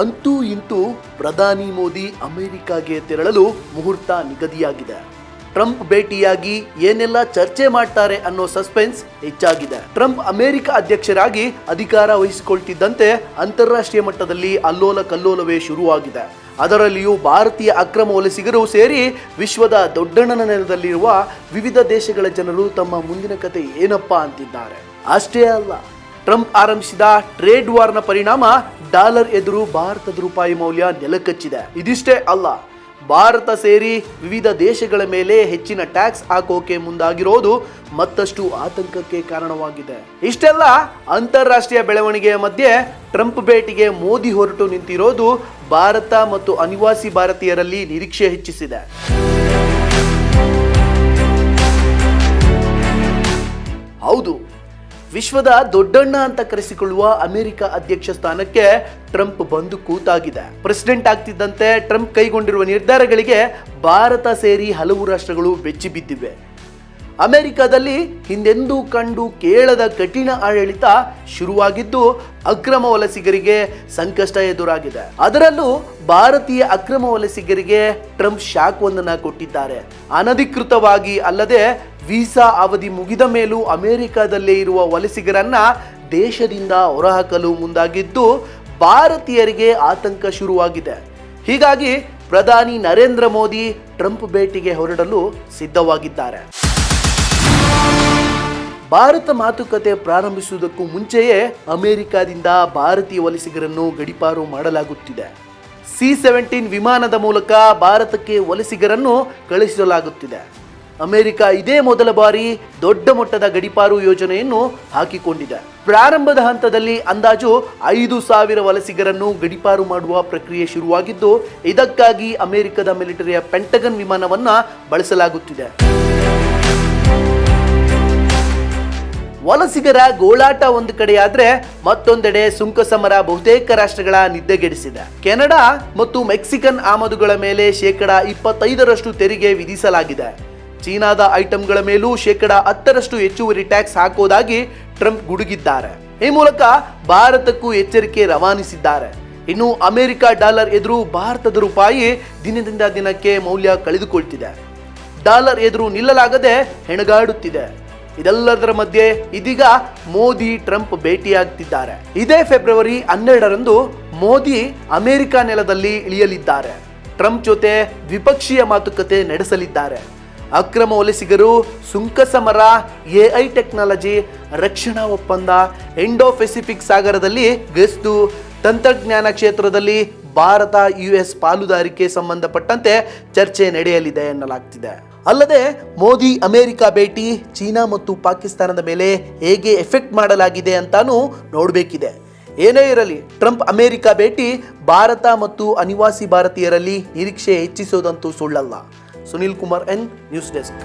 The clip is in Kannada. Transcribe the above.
ಅಂತೂ ಇಂತೂ ಪ್ರಧಾನಿ ಮೋದಿ ಅಮೆರಿಕಾಗೆ ತೆರಳಲು ಮುಹೂರ್ತ ನಿಗದಿಯಾಗಿದೆ. ಟ್ರಂಪ್ ಭೇಟಿಯಾಗಿ ಏನೆಲ್ಲ ಚರ್ಚೆ ಮಾಡ್ತಾರೆ ಅನ್ನೋ ಸಸ್ಪೆನ್ಸ್ ಹೆಚ್ಚಾಗಿದೆ. ಟ್ರಂಪ್ ಅಮೆರಿಕ ಅಧ್ಯಕ್ಷರಾಗಿ ಅಧಿಕಾರ ವಹಿಸಿಕೊಳ್ತಿದ್ದಂತೆ ಅಂತಾರಾಷ್ಟ್ರೀಯ ಮಟ್ಟದಲ್ಲಿ ಅಲ್ಲೋಲ ಕಲ್ಲೋಲವೇ ಶುರುವಾಗಿದೆ. ಅದರಲ್ಲಿಯೂ ಭಾರತೀಯ ಅಕ್ರಮ ವಲಸಿಗರು ಸೇರಿ ವಿಶ್ವದ ದೊಡ್ಡಣ್ಣನ ನೆಲದಲ್ಲಿರುವ ವಿವಿಧ ದೇಶಗಳ ಜನರು ತಮ್ಮ ಮುಂದಿನ ಕತೆ ಏನಪ್ಪಾ ಅಂತಿದ್ದಾರೆ. ಅಷ್ಟೇ ಅಲ್ಲ ಟ್ರಂಪ್ ಆರಂಭಿಸಿದ ಟ್ರೇಡ್ ವಾರ್ನ ಪರಿಣಾಮ ಡಾಲರ್ ಎದುರು ಭಾರತದ ರೂಪಾಯಿ ಮೌಲ್ಯ ನೆಲಕಚ್ಚಿದೆ. ಇದಿಷ್ಟೇ ಅಲ್ಲ, ಭಾರತ ಸೇರಿ ವಿವಿಧ ದೇಶಗಳ ಮೇಲೆ ಹೆಚ್ಚಿನ ಟ್ಯಾಕ್ಸ್ ಹಾಕೋಕೆ ಮುಂದಾಗಿರೋದು ಮತ್ತಷ್ಟು ಆತಂಕಕ್ಕೆ ಕಾರಣವಾಗಿದೆ. ಇಷ್ಟೆಲ್ಲ ಅಂತಾರಾಷ್ಟ್ರೀಯ ಬೆಳವಣಿಗೆಯ ಮಧ್ಯೆ ಟ್ರಂಪ್ ಭೇಟಿಗೆ ಮೋದಿ ಹೊರಟು ನಿಂತಿರೋದು ಭಾರತ ಮತ್ತು ಅನಿವಾಸಿ ಭಾರತೀಯರಲ್ಲಿ ನಿರೀಕ್ಷೆ ಹೆಚ್ಚಿಸಿದೆ. ಹೌದು ವಿಶ್ವದ ದೊಡ್ಡಣ್ಣ ಅಂತ ಕರೆಸಿಕೊಳ್ಳುವ ಅಮೆರಿಕ ಅಧ್ಯಕ್ಷ ಸ್ಥಾನಕ್ಕೆ ಟ್ರಂಪ್ ಬಂದು ಕೂತಾಗಿದೆ. ಪ್ರೆಸಿಡೆಂಟ್ ಆಗ್ತಿದ್ದಂತೆ ಟ್ರಂಪ್ ಕೈಗೊಂಡಿರುವ ನಿರ್ಧಾರಗಳಿಗೆ ಭಾರತ ಸೇರಿ ಹಲವು ರಾಷ್ಟ್ರಗಳು ಬೆಚ್ಚಿ ಬಿದ್ದಿವೆ ಅಮೆರಿಕದಲ್ಲಿ ಹಿಂದೆಂದೂ ಕಂಡು ಕೇಳದ ಕಠಿಣ ಆಡಳಿತ ಶುರುವಾಗಿದ್ದು ಅಕ್ರಮ ವಲಸಿಗರಿಗೆ ಸಂಕಷ್ಟ ಎದುರಾಗಿದೆ. ಅದರಲ್ಲೂ ಭಾರತೀಯ ಅಕ್ರಮ ವಲಸಿಗರಿಗೆ ಟ್ರಂಪ್ ಶಾಕ್ ಒಂದನ್ನ ಕೊಟ್ಟಿದ್ದಾರೆ. ಅನಧಿಕೃತವಾಗಿ ಅಲ್ಲದೆ ವೀಸಾ ಅವಧಿ ಮುಗಿದ ಮೇಲೂ ಅಮೆರಿಕದಲ್ಲೇ ಇರುವ ವಲಸಿಗರನ್ನ ದೇಶದಿಂದ ಹೊರಹಾಕಲು ಮುಂದಾಗಿದ್ದು ಭಾರತೀಯರಿಗೆ ಆತಂಕ ಶುರುವಾಗಿದೆ. ಹೀಗಾಗಿ ಪ್ರಧಾನಿ ನರೇಂದ್ರ ಮೋದಿ ಟ್ರಂಪ್ ಭೇಟಿಗೆ ಹೊರಡಲು ಸಿದ್ಧವಾಗಿದ್ದಾರೆ. ಭಾರತ ಮಾತುಕತೆ ಪ್ರಾರಂಭಿಸುವುದಕ್ಕೂ ಮುಂಚೆಯೇ ಅಮೆರಿಕದಿಂದ ಭಾರತೀಯ ವಲಸಿಗರನ್ನು ಗಡಿಪಾರು ಮಾಡಲಾಗುತ್ತಿದೆ. ಸಿ ಸೆವೆಂಟೀನ್ ವಿಮಾನದ ಮೂಲಕ ಭಾರತಕ್ಕೆ ವಲಸಿಗರನ್ನು ಕಳುಹಿಸಲಾಗುತ್ತಿದೆ. ಅಮೆರಿಕ ಇದೇ ಮೊದಲ ಬಾರಿ ದೊಡ್ಡ ಮಟ್ಟದ ಗಡಿಪಾರು ಯೋಜನೆಯನ್ನು ಹಾಕಿಕೊಂಡಿದೆ. ಪ್ರಾರಂಭದ ಹಂತದಲ್ಲಿ ಅಂದಾಜು ಐದು ಸಾವಿರ ವಲಸಿಗರನ್ನು ಗಡಿಪಾರು ಮಾಡುವ ಪ್ರಕ್ರಿಯೆ ಶುರುವಾಗಿದ್ದು, ಇದಕ್ಕಾಗಿ ಅಮೆರಿಕದ ಮಿಲಿಟರಿಯ ಪೆಂಟಗನ್ ವಿಮಾನವನ್ನು ಬಳಸಲಾಗುತ್ತಿದೆ. ವಲಸಿಗರ ಗೋಳಾಟ ಒಂದು ಕಡೆಯಾದ್ರೆ ಮತ್ತೊಂದೆಡೆ ಸುಂಕ ಸಮರ ಬಹುತೇಕ ರಾಷ್ಟ್ರಗಳ ನಿದ್ದೆಗೆಡಿಸಿದೆ. ಕೆನಡಾ ಮತ್ತು ಮೆಕ್ಸಿಕನ್ ಆಮದುಗಳ ಮೇಲೆ ಶೇಕಡ ಇಪ್ಪತ್ತೈದರಷ್ಟು ತೆರಿಗೆ ವಿಧಿಸಲಾಗಿದೆ. ಚೀನಾದ ಐಟಂಗಳ ಮೇಲೂ ಶೇಕಡ ಹತ್ತರಷ್ಟು ಹೆಚ್ಚುವರಿ ಟ್ಯಾಕ್ಸ್ ಹಾಕೋದಾಗಿ ಟ್ರಂಪ್ ಗುಡುಗಿದ್ದಾರೆ. ಈ ಮೂಲಕ ಭಾರತಕ್ಕೂ ಎಚ್ಚರಿಕೆ ರವಾನಿಸಿದ್ದಾರೆ. ಇನ್ನು ಅಮೆರಿಕ ಡಾಲರ್ ಎದುರು ಭಾರತದ ರೂಪಾಯಿ ದಿನದಿಂದ ದಿನಕ್ಕೆ ಮೌಲ್ಯ ಕಳೆದುಕೊಳ್ತಿದೆ. ಡಾಲರ್ ಎದುರು ನಿಲ್ಲಲಾಗದೆ ಹೆಣಗಾಡುತ್ತಿದೆ. ಇದೆಲ್ಲದರ ಮಧ್ಯೆ ಇದೀಗ ಮೋದಿ, ಟ್ರಂಪ್ ಭೇಟಿಯಾಗ್ತಿದ್ದಾರೆ. ಇದೇ ಫೆಬ್ರವರಿ ಹನ್ನೆರಡರಂದು ಮೋದಿ ಅಮೆರಿಕ ನೆಲದಲ್ಲಿ ಇಳಿಯಲಿದ್ದಾರೆ. ಟ್ರಂಪ್ ಜೊತೆ ದ್ವಿಪಕ್ಷೀಯ ಮಾತುಕತೆ ನಡೆಸಲಿದ್ದಾರೆ. ಅಕ್ರಮ ವಲಸಿಗರು ಸುಂಕ ಸಮರ ಎಐ ಟೆಕ್ನಾಲಜಿ, ರಕ್ಷಣಾ ಒಪ್ಪಂದ ಇಂಡೋ ಪೆಸಿಫಿಕ್ ಸಾಗರದಲ್ಲಿ ಗಸ್ತು, ತಂತ್ರಜ್ಞಾನ ಕ್ಷೇತ್ರದಲ್ಲಿ ಭಾರತ ಯುಎಸ್ ಪಾಲುದಾರಿಕೆ ಸಂಬಂಧಪಟ್ಟಂತೆ ಚರ್ಚೆ ನಡೆಯಲಿದೆ ಎನ್ನಲಾಗ್ತಿದೆ. ಅಲ್ಲದೆ ಮೋದಿ, ಅಮೆರಿಕ ಭೇಟಿ, ಚೀನಾ ಮತ್ತು ಪಾಕಿಸ್ತಾನದ ಮೇಲೆ ಹೇಗೆ ಎಫೆಕ್ಟ್ ಮಾಡಲಾಗಿದೆ ಅಂತಾನೂ ನೋಡಬೇಕಿದೆ. ಏನೇ ಇರಲಿ, ಟ್ರಂಪ್ ಅಮೆರಿಕ ಭೇಟಿ ಭಾರತ ಮತ್ತು ಅನಿವಾಸಿ ಭಾರತೀಯರಲ್ಲಿ ನಿರೀಕ್ಷೆ ಹೆಚ್ಚಿಸೋದಂತೂ ಸುಳ್ಳಲ್ಲ. Sunil Kumar N, news desk.